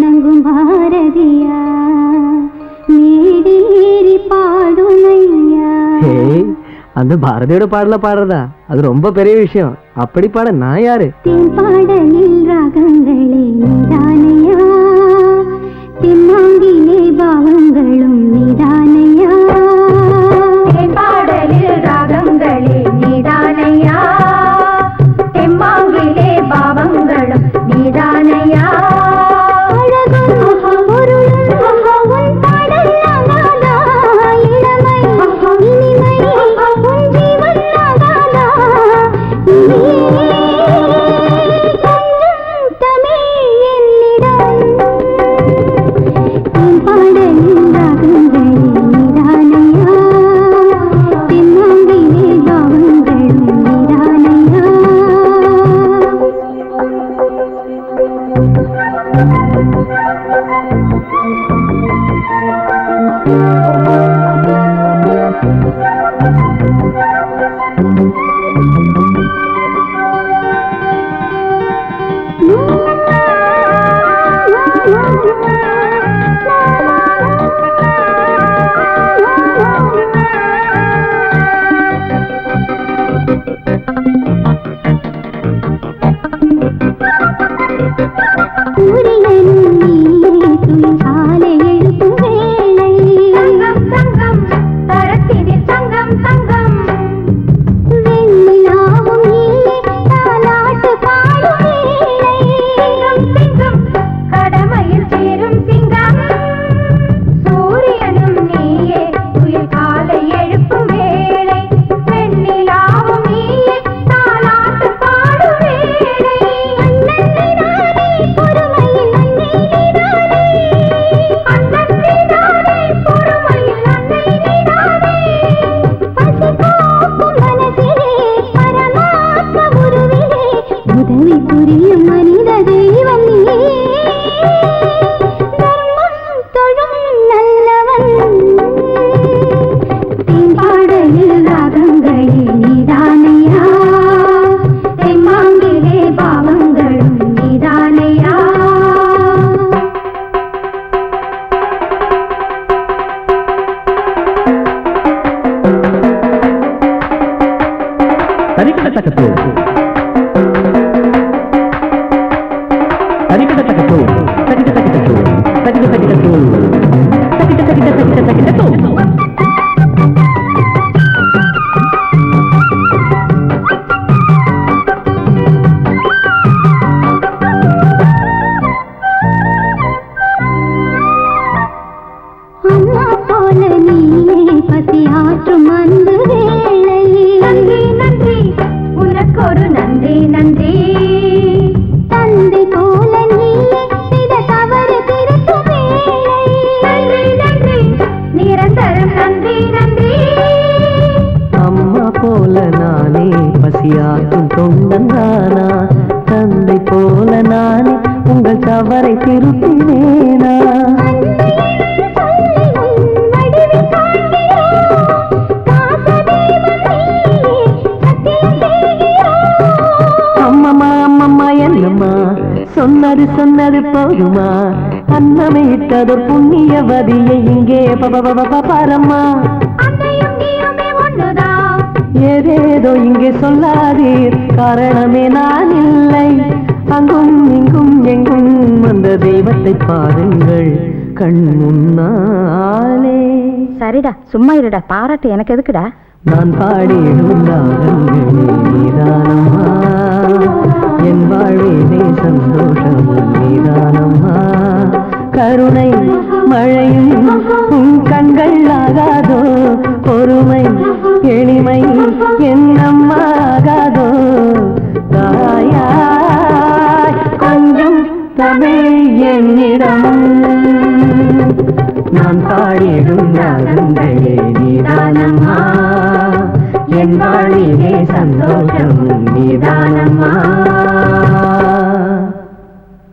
வணங்கும் பாரதியா. மேடேறி பாடும் ஐயா. அந்த பாரதியோட பாடல பாடுறதா? அது ரொம்ப பெரிய விஷயம். அப்படி பாட நான் யாரு? பாடலில் ராகங்களே நிதானையா தெம்மாங்கிலே பாவங்களும் Attack a bit. பசியாற்றும் தொண்டன் தானா? தந்தை போல நானே உங்கள் தவறை திருத்தினேனா? சொன்னது சொன்னது போதுமா? அன்னமே புண்ணியவதியை இங்கே ப- ஏதேதோ இங்கே சொல்லாதீர். காரணமே நான் இல்லை. அங்கும் இங்கும் எங்கும் அந்த தெய்வத்தை பாருங்கள். கண் முன்னாலே. சரிடா சும்மா இருடா பாராட்டு எனக்கு எதுக்குடா? நான் பாடிடும் நீதானம்மா என் வாழ்விலே சந்தோஷம் நீதானம்மா கருணை மழையும் உன் கண்கள் ஆகாதோ? பொறுமை எளிமை என்னம்மாகாதோ? தாயாய் கொஞ்சம் தமிழ் என்னிடம். நான் பாடிடும் ராகங்களே நீதானம்மா. என் வாழிலே சந்தோஷம் நீதானம்மா.